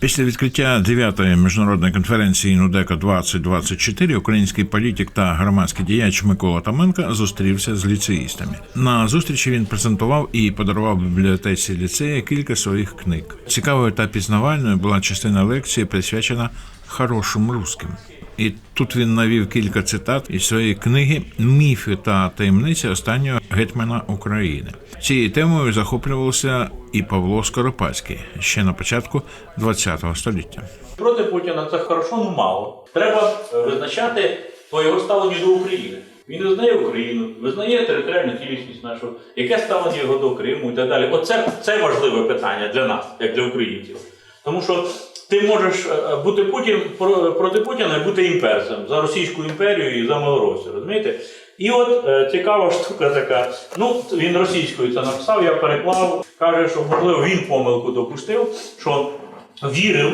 Після відкриття 9-ї міжнародної конференції Нудека 2024 український політик та громадський діяч Микола Томенко зустрівся з ліцеїстами. На зустрічі він презентував і подарував бібліотеці ліцея кілька своїх книг. Цікавою та пізнавальною була частина лекції, присвячена хорошим русским. І тут він навів кілька цитат із своєї книги Міфи та таємниці останнього гетьмана України. Цією темою захоплювався і Павло Скоропадський ще на початку ХХ століття. Проти Путіна це хорошо, ну мало. Треба е, визначати по його ставленню до України. Він визнає Україну, визнає територіальну цілісність нашу, яке ставлення його до Криму і так далі. Оце це важливе питання для нас, як для українців. Тому що ти можеш е, бути Путін проти Путіна і бути імперцем за Російську імперію і за Малоросію. Розумієте? І от е, цікава штука така. Ну, він російською це написав, я переклав. Каже, що можливо він помилку допустив, що вірив,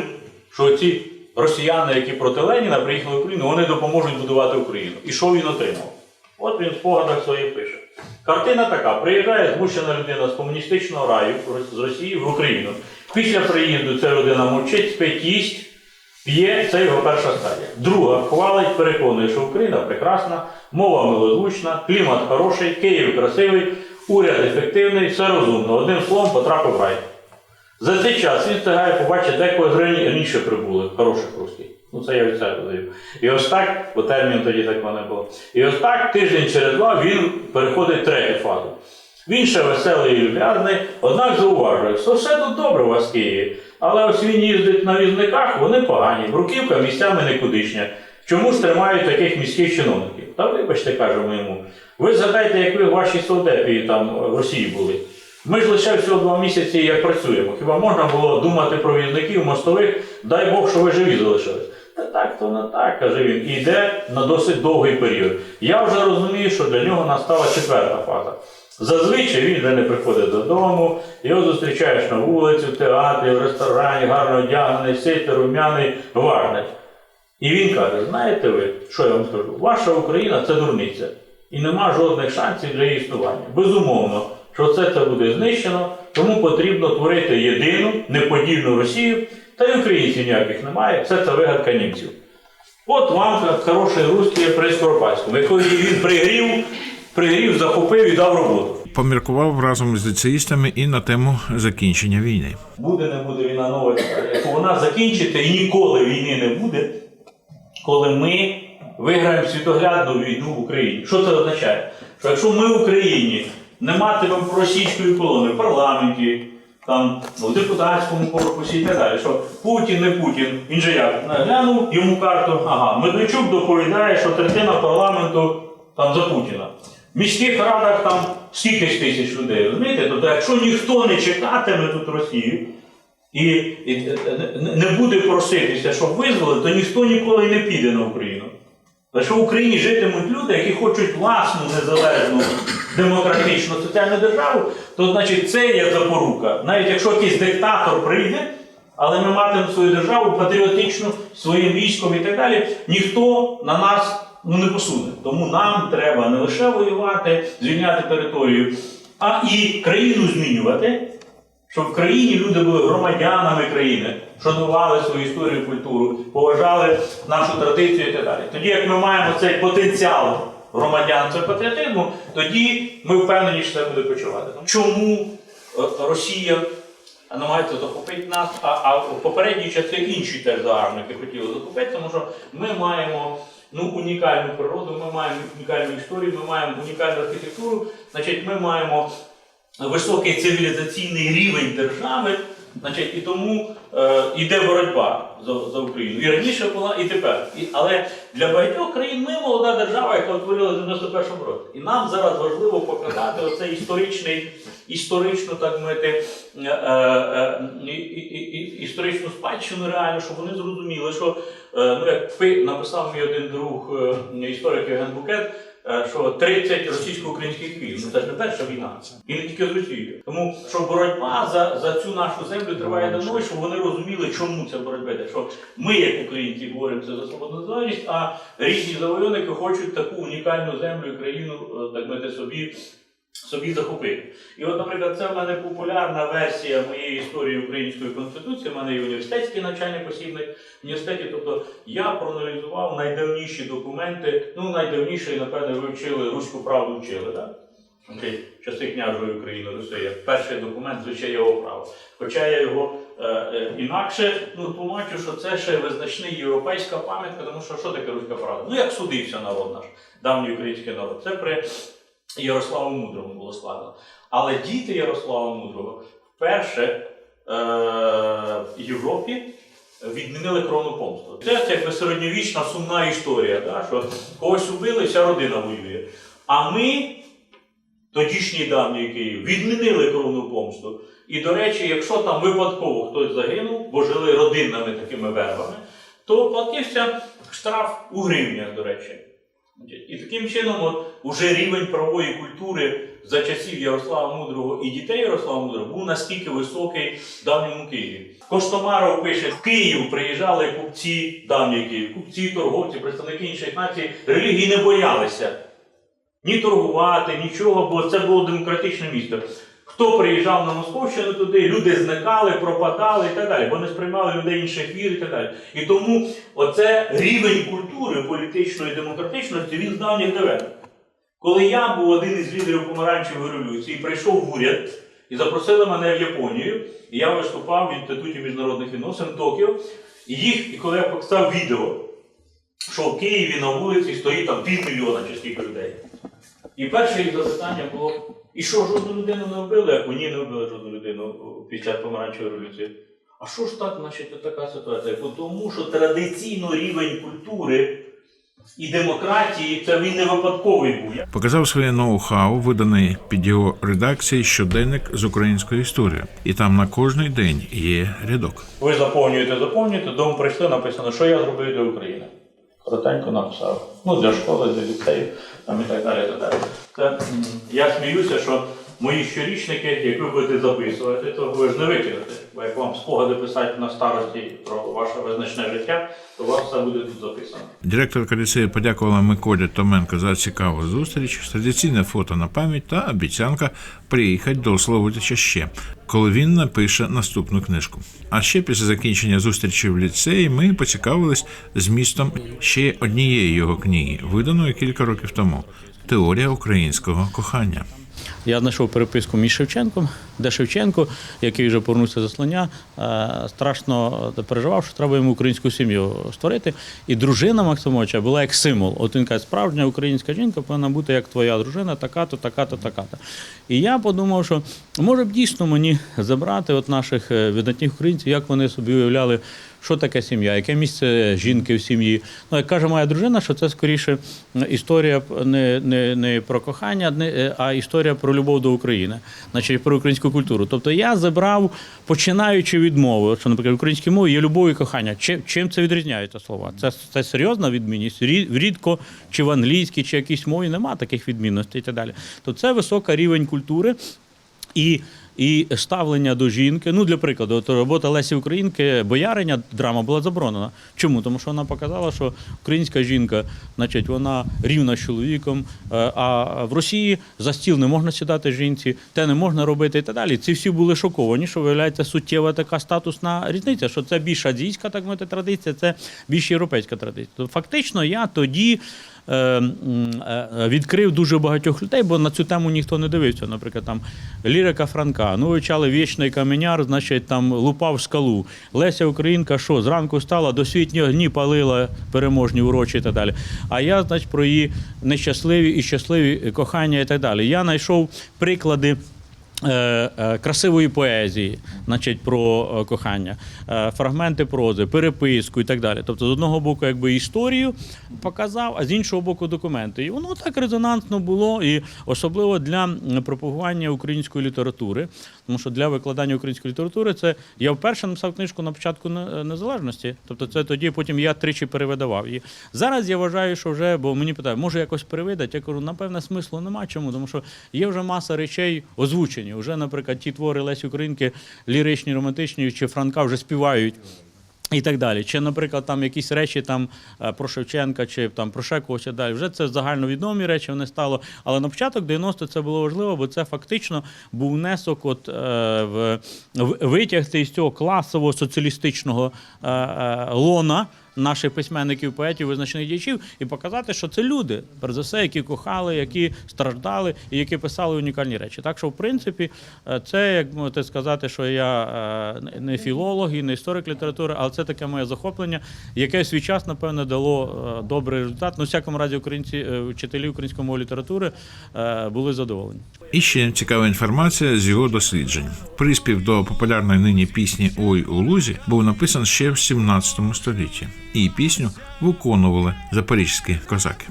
що ці росіяни, які проти Леніна приїхали в Україну, вони допоможуть будувати Україну. І що він отримав? От він в спогадах своїх пише. Картина така: приїжджає змушена людина з комуністичного раю з Росії в Україну. Після приїзду ця людина мовчить, спить, їсть, п'є, це його перша стадія. Друга хвалить, переконує, що Україна прекрасна, мова милозвучна, клімат хороший, Київ красивий, уряд ефективний, все розумно. Одним словом потрапив в рай. За цей час він встигає побачити декого рані- раніше прибули, хороших русських. Ну це я від себе даю. І ось так, бо термін тоді такого не було. І ось так, тиждень через два він переходить в третю фазу. Він ще веселий і люб'язний, однак зауважує, що все тут добре у вас в Києві. Але ось він їздить на візниках, вони погані, бруківка місцями никудишня. Чому ж тримають таких міських чиновників? Та вибачте, кажемо йому. Ви згадайте, як ви в вашій совдепі там в Росії були. Ми ж лише всього два місяці як працюємо. Хіба можна було думати про візників мостових, дай Бог, що ви живі залишились. Та так, то не так, каже він. І йде на досить довгий період. Я вже розумію, що для нього настала четверта фаза. Зазвичай він вже не приходить додому, його зустрічаєш на вулиці, в театрі, в ресторані, гарно одягнений, ситий, рум'яний, важний. І він каже: знаєте ви, що я вам скажу? Ваша Україна це дурниця. І нема жодних шансів для її існування. Безумовно, що це, це буде знищено, тому потрібно творити єдину, неподільну Росію, та й українців ніяких немає, все це вигадка німців. От вам хороший русський при Скоропадському, якого він пригрів, пригрів, захопив і дав роботу. Поміркував разом з ліцеїстами і на тему закінчення війни. Буде, не буде війна нова. Якщо вона закінчиться і ніколи війни не буде, коли ми виграємо світоглядну війну в Україні. Що це означає? Що якщо ми в Україні не матимемо російської колони в парламенті, там, в депутатському корпусі і так далі, що Путін не Путін, він же як глянув йому карту, ага, Медведчук доповідає, що третина парламенту там за Путіна. В міських радах там скільки ж тисяч людей, розумієте? Тобто, якщо ніхто не чекатиме тут Росію, і, і не- буде проситися, щоб визвали, то ніхто ніколи не піде на Україну. Якщо в Україні житимуть люди, які хочуть власну незалежну демократичну соціальну державу, то значить це є запорука. Навіть якщо якийсь диктатор прийде, але ми матимемо свою державу патріотичну, своїм військом і так далі, ніхто на нас ну, не посуне. Тому нам треба не лише воювати, звільняти територію, а і країну змінювати щоб в країні люди були громадянами країни, шанували свою історію культуру, поважали нашу традицію і так далі. Тоді, як ми маємо цей потенціал громадянства патріотизму, тоді ми впевнені, що це буде почувати. Чому Росія намагається захопити нас, а, а в попередній часи інші теж загарбники хотіли захопити, тому що ми маємо. Ну, унікальну природу, ми маємо унікальну історію, ми маємо унікальну архітектуру, значить, ми маємо високий цивілізаційний рівень держави, значить, і тому е, йде боротьба за, за Україну. І раніше була, і тепер. І, але для багатьох країн ми молода держава, яка утворилася в 91-му році. І нам зараз важливо показати оцей історичний, історичну, так мовити, е, е, е, історичну спадщину реально, щоб вони зрозуміли, що е, ну, як написав мій один друг, е, історик Євген Букет, що 30 російсько-українських війн. Ну це ж не перша війна. І не тільки з Росією. Тому що боротьба за, за цю нашу землю триває давно, і щоб вони розуміли, чому ця боротьба йде. Що ми, як українці, боремося за свободну незалежність, а різні завойовники хочуть таку унікальну землю країну, е, так мати собі. Собі захопити. І от, наприклад, це в мене популярна версія моєї історії української конституції. У мене є університетський навчальний посібник в університеті. Тобто я проаналізував найдавніші документи. Ну, найдавніші, напевне, ви вчили руську правду вчили, так? Окей, часи княжої України Росія. Перший документ звичаєвого права. Хоча я його е, е, інакше ну, тлумачу, що це ще визначний європейська пам'ятка, тому що що таке руська правда? Ну як судився народ наш, давній український народ. Це при Ярославу Мудрому було складено. Але діти Ярослава Мудрого вперше е, в Європі відмінили кровну помсту. Це якби середньовічна сумна історія, да, що когось убили, вся родина воює. А ми, тодішній давній Київ, відмінили кровну помсту. І, до речі, якщо там випадково хтось загинув, бо жили родинними такими вербами, то платився штраф у гривнях, до речі. І таким чином, от, уже рівень правової культури за часів Ярослава Мудрого і дітей Ярослава Мудрого був настільки високий в давньому Києві. Коштомаров пише, в Київ приїжджали купці, давній Київ, купці, торговці, представники інших націй, релігії не боялися ні торгувати, нічого, бо це було демократичне місто. Хто приїжджав на Московщину туди, люди зникали, пропадали і так далі, бо не сприймали людей інших вір і так далі. І тому оце рівень культури політичної демократичності він з давніх давен. Коли я був один із лідерів помаранчевої революції, прийшов в уряд і запросили мене в Японію, і я виступав в Інституті міжнародних відносин Токіо. І їх, і коли я показав відео, що в Києві на вулиці стоїть там півмільйона чи скільки людей. І перше їх запитання було: і що жодну людину не вбили, як мені не вбили жодну людину під час помаранчевої революції. А що ж так, значить, така ситуація? Бо Тому що традиційно рівень культури і демократії це він не випадковий був. Показав своє ноу-хау, виданий під його редакції щоденник з української історії, і там на кожний день є рядок. Ви заповнюєте, заповнюєте, дому прийшли, написано, що я зробив для України. Коротенько написав. Ну, для школи, для ліцею, там і так далі. так далі. Це, я сміюся, що мої щорічники, як ви будете записувати, то ви ж не викинете. Як вам спогади писати на старості про ваше визначне життя, то у вас все буде тут записано. Директорка ліцею подякувала Миколі Томенко за цікаву зустріч, традиційне фото на пам'ять та обіцянка приїхати до Славутича ще, коли він напише наступну книжку. А ще після закінчення зустрічі в ліцеї ми поцікавились змістом ще однієї його книги, виданої кілька років тому Теорія українського кохання. Я знайшов переписку між Шевченком, де Шевченко, який вже повернувся з заслання, е, страшно переживав, що треба йому українську сім'ю створити. І дружина Максимовича була як символ. От він каже, справжня українська жінка повинна бути як твоя дружина, така-то, така-то, така-то. І я подумав, що може б дійсно мені забрати от наших е, видатних українців, як вони собі уявляли, що таке сім'я, яке місце жінки в сім'ї. Ну, як каже моя дружина, що це скоріше історія не, не, не про кохання, е, а історія про любов до України, значить про українську культуру. Тобто я забрав, починаючи від мови, що, наприклад, в українській мові є любов і кохання. Чим, це відрізняються слова? Це, це серйозна відмінність. Рідко чи в англійській, чи якійсь мові немає таких відмінностей і так далі. То це висока рівень культури. І, і ставлення до жінки. Ну, для прикладу, от робота Лесі Українки, бояриня, драма була заборонена. Чому? Тому що вона показала, що українська жінка, значить, вона рівна з чоловіком, е, а в Росії за стіл не можна сідати жінці, те не можна робити і так далі. Ці всі були шоковані, що виявляється суттєва така статусна різниця, що це більш азійська, так мовити, традиція, це більш європейська традиція. То фактично я тоді відкрив дуже багатьох людей, бо на цю тему ніхто не дивився. Наприклад, там лірика Франка, ну вивчали вічний каменяр, значить там лупав скалу. Леся Українка, що зранку стала, до світнього дні палила переможні урочі і так далі. А я, значить, про її нещасливі і щасливі кохання і так далі. Я знайшов приклади. Е, е, Красивої поезії, значить, про е, кохання, фрагменти прози, переписку і так далі. Тобто, з одного боку, якби історію показав, а з іншого боку, документи. І воно так резонансно було, і особливо для пропагування української літератури. Тому що для викладання української літератури це я вперше написав книжку на початку незалежності. Тобто, це тоді потім я тричі перевидавав її. Зараз я вважаю, що вже, бо мені питають, може якось перевидати? Я кажу, напевне, смислу нема. Чому? Тому що є вже маса речей озвучені. Вже, наприклад, ті твори Лесі Українки, ліричні, романтичні чи Франка вже співають. І так далі. Чи, наприклад, там якісь речі там е, про Шевченка, чи там про когось і далі. Вже це загальновідомі речі вони стало. Але на початок 90-х це було важливо, бо це фактично був внесок, от е, в, витягти із цього класового соціалістичного е, е, лона. Наших письменників, поетів, визначених діячів, і показати, що це люди, перш за все, які кохали, які страждали і які писали унікальні речі. Так що, в принципі, е, це як можете сказати, що я е, не філолог і не історик літератури, але це таке моє захоплення, яке свій час, напевне, дало е, добрий результат. Ну, в всякому разі, українці, вчителі української мови літератури були задоволені. І ще цікава інформація з його досліджень. Приспів до популярної нині пісні Ой у лузі був написан ще в 17 столітті, і пісню виконували запорізькі козаки.